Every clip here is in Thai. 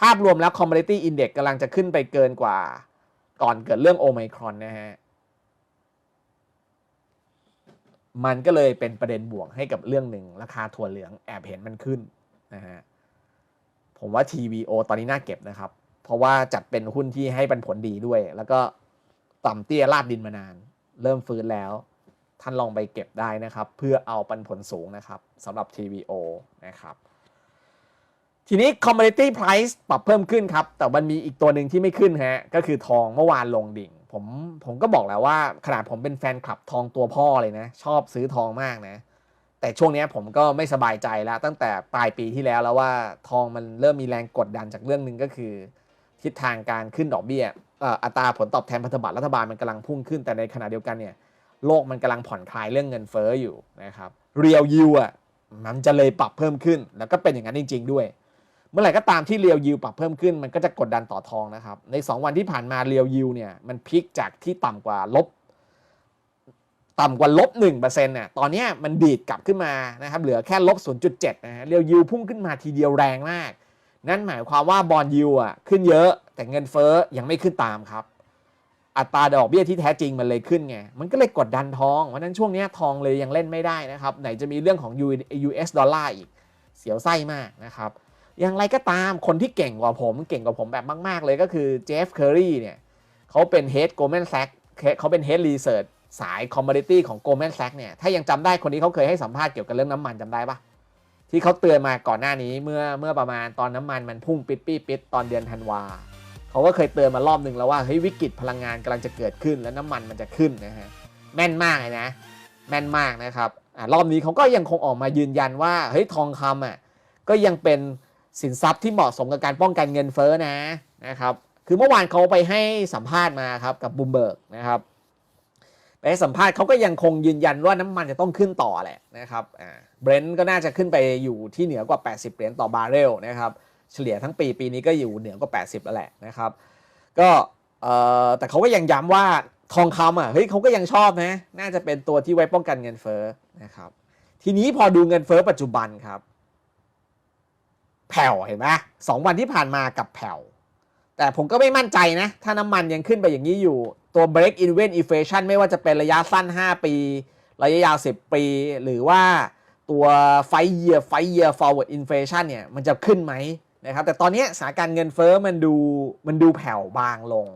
ภาพรวมแล้ว commodity index กำลังจะขึ้นไปเกินกว่า ก่อนเกิดเรื่องโอไมครอนนะฮะ มันก็เลยเป็นประเด็นบวกให้กับเรื่องหนึ่ง ราคาถั่วเหลืองแอบเห็นมันขึ้นนะฮะ ผมว่า TVO ตอนนี้น่าเก็บนะครับ เพราะว่าจัดเป็นหุ้นที่ให้ปันผลดีด้วย แล้วก็ต่ำเตี้ยลาดดินมานาน เริ่มฟื้นแล้ว ท่านลองไปเก็บได้นะครับ เพื่อเอาปันผลสูงนะครับสำหรับ TVO นะครับ ทีนี้ commodity price ปรับเพิ่มขึ้นครับ แต่มันมีอีกตัวหนึ่งที่ไม่ขึ้นฮะ ก็คือทองเมื่อวานลงดิ่ง ผมผมก็บอกแล้วว่าขนาดผมเป็นแฟนคลับทองตัวพ่อเลยนะ ชอบซื้อทองมากนะ แต่ช่วงนี้ผมก็ไม่สบายใจแล้ว ตั้งแต่ปลายปีที่แล้วแล้วว่าทองมันเริ่มมีแรงกดดันจากเรื่องหนึ่งก็คือ ทิศทางการขึ้นดอกเบี้ยอัตราผลตอบแทนพันธบัตรรัฐบาลมันกำลังพุ่งขึ้นแต่ในขณะเดียวกันเนี่ยโลกมันกำลังผ่อนคลายเรื่องเงินเฟ้ออยู่นะครับเรียวยูอะมันจะเลยปรับเพิ่มขึ้น แล้วก็เป็นอย่างนั้นจริง ๆ ด้วย มื่อไหร่ก็ตามที่เรียวยูปรับเพิ่มขึ้นมันก็จะกดดันต่อทองนะครับ ใน 2 วันที่ผ่านมาเรียวยูเนี่ยมันพลิกจากที่ต่ำกว่าลบต่ำกว่าลบ1%เซ็นต์เนี่ยตอนนี้มันดีดกลับขึ้นมานะครับเหลือแค่ลบ0.7นะฮะเรียวยูพุ่งขึ้นมาทีเดียวแรงมาก นั่นหมายความว่าบอลยูอะขึ้นเยอะแต่เงินเฟ้อยังไม่ขึ้นตามครับ อัตราดอกเบี้ยที่แท้จริงมันเลยขึ้นไงมันก็เลยกดดันทองเพราะฉะนั้นช่วงนี้ทองเลยยังเล่นไม่ได้นะครับไหนจะมีเรื่องของ US ดอลลาร์อีกเสียวไส้มากนะครับ อย่างไรก็ตามคนที่เก่งกว่าผมเก่งกว่าผมแบบมาก ๆ เลยก็คือเจฟเคอรีเนี่ยเขาเป็น Head Goldman Sachs เขาเป็น Head Research สาย Commodity ของ Goldman Sachs เนี่ยถ้ายังจำได้คนนี้เขาเคยให้สัมภาษณ์เกี่ยวกับเรื่องน้ำมันจำได้ปะที่เขาเตือนมาก่อนหน้านี้เมื่อเมื่อประมาณตอนน้ำมันมันพุ่งปิดปี้ปิดตอนเดือนธันวาเขาก็เคยเตือนมารอบหนึ่งแล้วว่าเฮ้ยวิกฤตพลังงานกำลังจะเกิดขึ้นแล้วน้ำมันมันจะขึ้นนะฮะแม่นมากเลยนะแม่นมากนะครับอ่ารอบนี้เขาก็ยังคงออกมายืนยันว่าเฮ้ยทองคำอะก็ยังเป็น สินทรัพย์ที่เหมาะสมกับการป้องกันเงินเฟ้อนะนะครับคือเมื่อวานเขาไปให้สัมภาษณ์มาครับกับบูมเบิร์กนะครับไปให้สัมภาษณ์เขาก็ยังคงยืนยันว่าน้ำมันจะต้องขึ้นต่อแหละนะครับเบรนท์ก็น่าจะขึ้นไปอยู่ที่เหนือกว่า 80 เหรียญต่อบาร์เรลนะครับเฉลี่ยทั้งปีปีนี้ก็อยู่เหนือกว่า 80 แล้วแหละนะครับก็แต่เขาก็ยังย้ำว่าทองคำอะเฮ้ยเขาก็ยังชอบนะน่าจะเป็นตัวที่ไว้ป้องกันเงินเฟ้อนะครับทีนี้พอดูเงินเฟ้อปัจจุบันครับ แผ่วเห็นไหมสองวันที่ผ่านมากับแผ่ว แต่ผมก็ไม่มั่นใจนะ ถ้าน้ำมันยังขึ้นไปอย่างนี้อยู่ ตัว break even inflation ไม่ว่าจะเป็นระยะสั้น 5 ปี ระยะยาว 10 ปี หรือว่าตัว five year five year forward inflation เนี่ยมันจะขึ้นไหมนะครับ แต่ตอนนี้สถานการณ์เงินเฟ้อมันดูมันดูแผ่วบางลง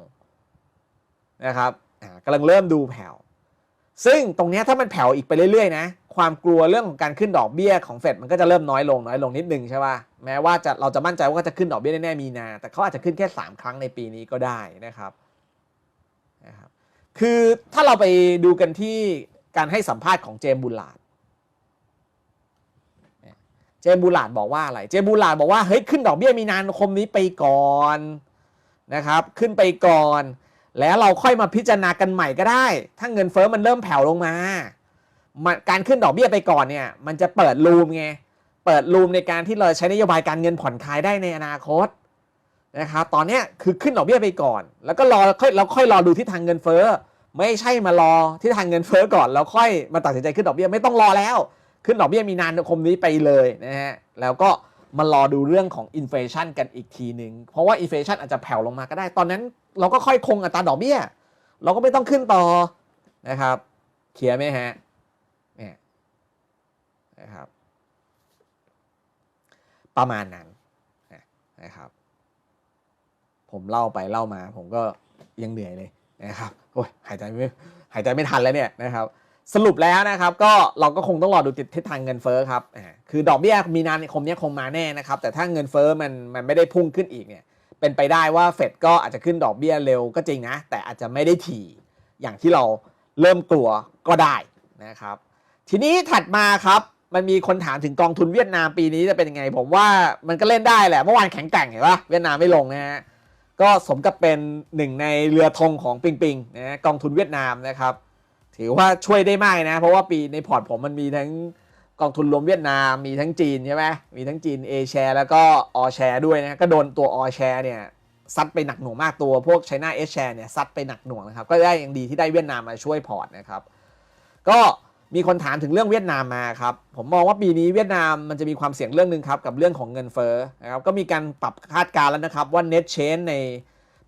นะครับกำลังเริ่มดูแผ่ว ซึ่งตรงนี้ถ้ามันแผ่วอีกไปเรื่อยๆนะ ความกลัวเรื่องของการขึ้นดอกเบี้ยของเฟดมันก็จะเริ่มน้อยลงน้อยลงนิดนึงใช่ป่ะแม้ว่าจะเราจะมั่นใจว่าจะขึ้นดอกเบี้ยแน่ๆมีนา แต่เขาอาจจะขึ้นแค่ 3 ครั้งในปีนี้ก็ได้นะครับนะครับ คือถ้าเราไปดูกันที่การให้สัมภาษณ์ของเจมบูลลาร์ดเจมบูลลาร์ดบอกว่าอะไรเจมบูลลาร์ดบอกว่าเฮ้ยขึ้นดอกเบี้ยมีนาคมนี้ไปก่อนนะครับขึ้นไปก่อน แล้วเราค่อยมาพิจารณากันใหม่ก็ได้ ถ้าเงินเฟ้อมันเริ่มแผ่วลงมา มันการขึ้นดอกเบี้ยไปก่อนเนี่ย มันจะเปิดรูมไง เปิดรูมในการที่เราใช้นโยบายการเงินผ่อนคลายได้ในอนาคตนะครับ ตอนนี้คือขึ้นดอกเบี้ยไปก่อน แล้วก็รอค่อยเราค่อยรอดูทิศทางเงินเฟ้อ ไม่ใช่มารอทิศทางเงินเฟ้อก่อนแล้วค่อยมาตัดสินใจขึ้นดอกเบี้ยไม่ต้องรอแล้ว ขึ้นดอกเบี้ยมีนานคมนี้ไปเลยนะฮะ แล้วก็มารอดูเรื่องของอินฟลชันกันอีกทีหนึ่งเพราะว่าอินฟลชันอาจจะแผ่วลงมาก็ได้ ตอนนั้นเราก็ค่อยคงอัตราดอกเบี้ย เราก็ไม่ต้องขึ้นต่อนะครับเคลียร์ไหมฮะ นะครับ ประมาณนั้นนะครับ ผมเล่าไปเล่ามา ผมก็ยังเหนื่อยเลยนะครับโอ้ยหายใจไม่หายใจไม่ทันแล้วเนี่ยนะครับ สรุปแล้วนะครับก็เราก็คงต้องรอดูทิศทางเงินเฟ้อครับคือดอกเบี้ยมีนาคมนี้คงมาแน่นะครับ แต่ถ้าเงินเฟ้อมันมันไม่ได้พุ่งขึ้นอีกเนี่ยเป็นไปได้ว่าเฟดก็อาจจะขึ้นดอกเบี้ยเร็วก็จริงนะ แต่อาจจะไม่ได้ถี่อย่างที่เราเริ่มกลัวก็ได้นะครับ ทีนี้ถัดมาครับ มันมีคนถามถึงกองทุนเวียดนามปีนี้จะเป็นยังไง ผมว่ามันก็เล่นได้แหละเมื่อวานแข็งแกร่งเห็นปะเวียดนามไม่ลงนะฮะก็สมกับเป็นหนึ่งในเรือธงของปิงปิงนะกองทุนเวียดนามนะครับ ถือว่าช่วยได้มากนะ เพราะว่าปีในพอร์ตผมมันมีทั้งกองทุนรวมเวียดนามมีทั้งจีนใช่ไหมมีทั้งจีน A share แล้วก็ออแชร์ด้วยนะก็โดนตัวออแชร์เนี่ยซัดไปหนักหน่วงมากตัวพวก China S share เนี่ยซัดไปหนักหน่วงนะครับก็ได้ยังดีที่ได้เวียดนามมาช่วยพอร์ตนะครับ ก็ มีคนถามถึงเรื่องเวียดนามมาครับ ผมมองว่าปีนี้เวียดนามมันจะมีความเสี่ยงเรื่องหนึ่งครับ กับเรื่องของเงินเฟ้อนะครับก็มีการปรับคาดการณ์แล้วนะครับว่า net change ใน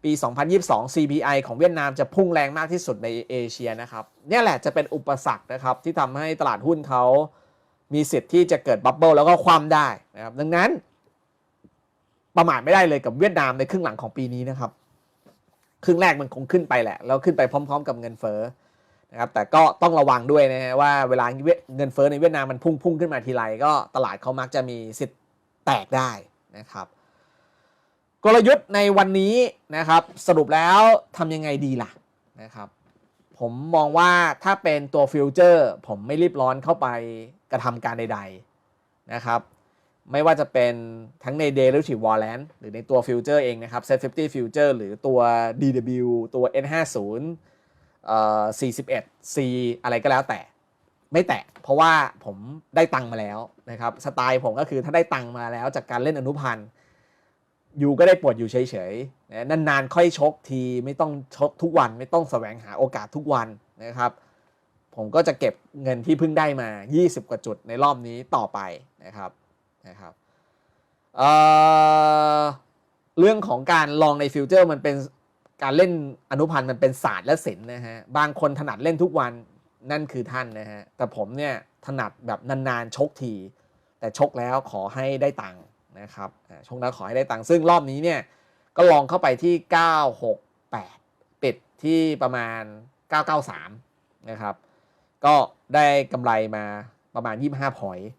ปี 2022 CPI ของเวียดนามจะพุ่งแรงมากที่สุดในเอเชียนะครับเนี่ยแหละจะเป็นอุปสรรคนะครับที่ทำให้ตลาดหุ้นเขามีสิทธิ์ที่จะเกิดบับเบิลแล้วก็คว่ำได้นะครับดังนั้น ประมาทไม่ได้เลยกับเวียดนามในครึ่งหลังของปีนี้นะครับ ครึ่งแรกมันคงขึ้นไปแหละ แล้วขึ้นไปพร้อม ๆ กับเงินเฟ้อ นะครับแต่ก็ต้องระวังด้วยนะฮะว่าเวลาเงินเฟ้อในเวียดนามมันพุ่งพุ่งขึ้นมาทีไรก็ตลาดเขามักจะมีสิทธิ์แตกได้นะครับ กลยุทธ์ในวันนี้นะครับสรุปแล้วทำยังไงดีล่ะนะครับผมมองว่าถ้าเป็นตัวฟิวเจอร์ผมไม่รีบร้อนเข้าไปกระทำการใดๆนะครับไม่ว่าจะเป็นทั้งใน derivative warrant หรือในตัวฟิวเจอร์เองนะครับ set 50 future หรือตัว DW ตัว N50 41 C อะไรก็แล้วแต่ ไม่แตะเพราะว่าผมได้ตังมาแล้วนะครับสไตล์ผมก็คือถ้าได้ตังมาแล้วจากการเล่นอนุพันธ์อยู่ก็ได้ปวดอยู่เฉยๆนะนานๆค่อยชกทีไม่ต้องชกทุกวันไม่ต้องแสวงหาโอกาสทุกวันนะครับ ผมก็จะเก็บเงินที่เพิ่งได้มา 20 กว่าจุดในรอบนี้ต่อไปนะครับนะครับเเรื่องของการลองในฟิวเจอร์มันเป็น การเล่นอนุพันธ์มันเป็นศาสตร์และศิลป์นะฮะบางคนถนัดเล่นทุกวันนั่นคือท่านนะฮะแต่ผมเนี่ยถนัดแบบนานๆชกที แต่ชกแล้วขอให้ได้ตังค์นะครับชกแล้วขอให้ได้ตังค์ซึ่งรอบนี้เนี่ยก็ลองเข้าไปที่ 968 ปิดที่ประมาณ 993 นะครับ ก็ได้กำไรมาประมาณ 25พอยต์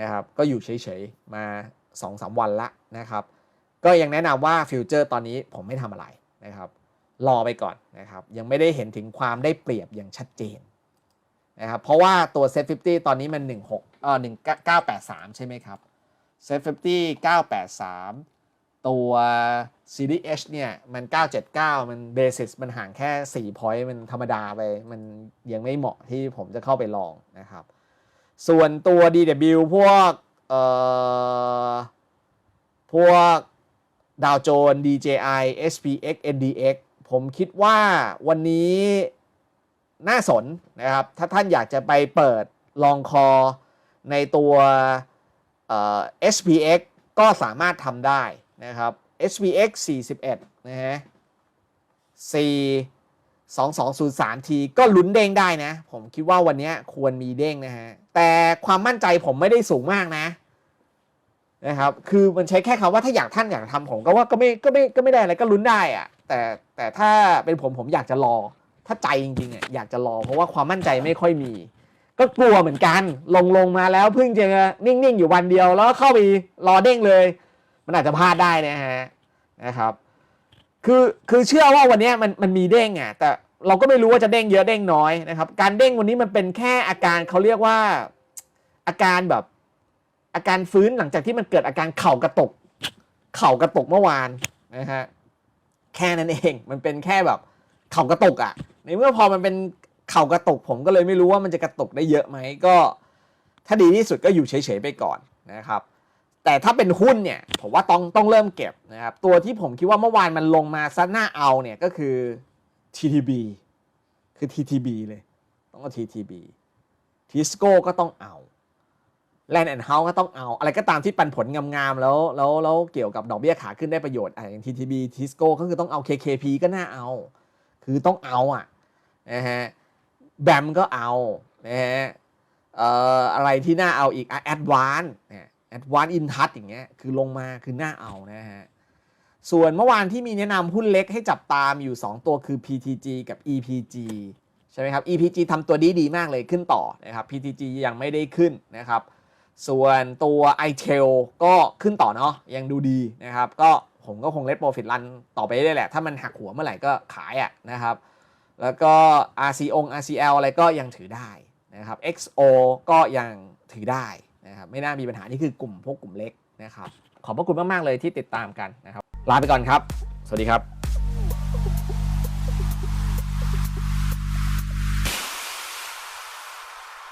นะครับ ก็อยู่เฉยๆ มา 2-3 วันละนะครับ ก็ยังแนะนำว่าฟิวเจอร์ตอนนี้ผมไม่ทำอะไรนะครับ รอไปก่อนนะครับ ยังไม่ได้เห็นถึงความได้เปรียบอย่างชัดเจนนะครับ เพราะว่าตัว Set 50ตอนนี้มัน 16เอ่อ1983 ใช่ไหมครับ Set 50 983 ตัว Series H เนี่ยมัน 979 มันเบสิสมันห่างแค่ 4 point มันธรรมดาไป มันยังไม่เหมาะที่ผมจะเข้าไปลองนะครับ ส่วนตัว DW พวกเอ่อพวกดาวโจน DJI SPX NDX ผมคิดว่าวันนี้น่าสนนะครับ ถ้าท่านอยากจะไปเปิดลองคอในตัวเอ่อ SPX ก็สามารถทำได้นะครับ SPX 41 นะฮะ4 2203ทีก็ลุ้นเด้งได้นะ ผมคิดว่าวันนี้ควรมีเด้งนะฮะ แต่ความมั่นใจผมไม่ได้สูงมากนะนะครับ คือมันใช้แค่คำว่าถ้าอยากท่านอยากทำผมก็ว่าก็ไม่ก็ไม่ก็ไม่ได้อะไรก็ลุ้นได้อะแต่ แต่ถ้าเป็นผมผมอยากจะรอ ถ้าใจจริงๆอะอยากจะรอ เพราะว่าความมั่นใจไม่ค่อยมี ก็กลัวเหมือนกัน ลงลงมาแล้วเพิ่งจะนิ่งๆ อยู่วันเดียวแล้วเข้าไปรอเด้งเลย มันอาจจะพลาดได้นะฮะนะครับ คือคือเชื่อว่าวันนี้มันมันมีเด้งอะแต่เราก็ไม่รู้ว่าจะเด้งเยอะเด้งน้อยนะครับ การเด้งวันนี้มันเป็นแค่อาการเขาเรียกว่าอาการแบบอาการฟื้นหลังจากที่มันเกิดอาการเข่ากระตก เข่ากระตกเมื่อวานนะฮะ แค่นั้นเอง มันเป็นแค่แบบเข่ากระตกอะ่ะ ในเมื่อพอมันเป็นเข่ากระตกผมก็เลยไม่รู้ว่ามันจะกระตกได้เยอะไหมก็ ถ้าดีที่สุดก็อยู่เฉยๆไปก่อนนะครับ แต่ถ้าเป็นหุ้นเนี่ย ผมว่าต้องต้องเริ่มเก็บนะครับ ตัวที่ผมคิดว่าเมื่อวานมันลงมาซะหน้าเอาเนี่ยก็คือ TTB คือ TTB เลย ต้องเอา TTB Tisco ก็ต้องเอา แลนด์แอนด์เฮาส์ก็ต้องเอา อะไรก็ตามที่ปันผลงามๆ แล้วแล้วแล้วเกี่ยวกับดอกเบี้ยขาขึ้นได้ประโยชน์อะอย่าง TTB Tisco ก็คือต้องเอา KKP ก็น่าเอา คือต้องเอาอะนะฮะแบมก็เอานะฮะเอ่ออะไรที่น่าเอาอีกอะ Advance เนี่ย Advance in touch อย่างเงี้ยคือลงมาคือน่าเอานะฮะส่วนเมื่อวานที่มีแนะนำหุ้นเล็กให้จับตามอยู่ 2 ตัวคือ PTG กับ EPG ใช่ไหมครับ EPG ทำตัวดีดีมากเลยขึ้นต่อนะครับ PTG ยังไม่ได้ขึ้นนะครับ ส่วนตัว i t e l ก็ขึ้นต่อเนาะยังดูดีนะครับ ก็ผมก็คงเล่นโปรฟิตรันต่อไปได้แหละ ถ้ามันหักหัวเมื่อไหร่ก็ขายอะนะครับ แล้วก็ RCO RCL อะไรก็ยังถือได้นะครับ XO ก็ยังถือได้นะครับไม่น่ามีปัญหานี่คือกลุ่มพวกกลุ่มเล็กนะครับ ขอบพระคุณมาก ๆ เลยที่ติดตามกันนะครับ ลาไปก่อนครับ สวัสดีครับ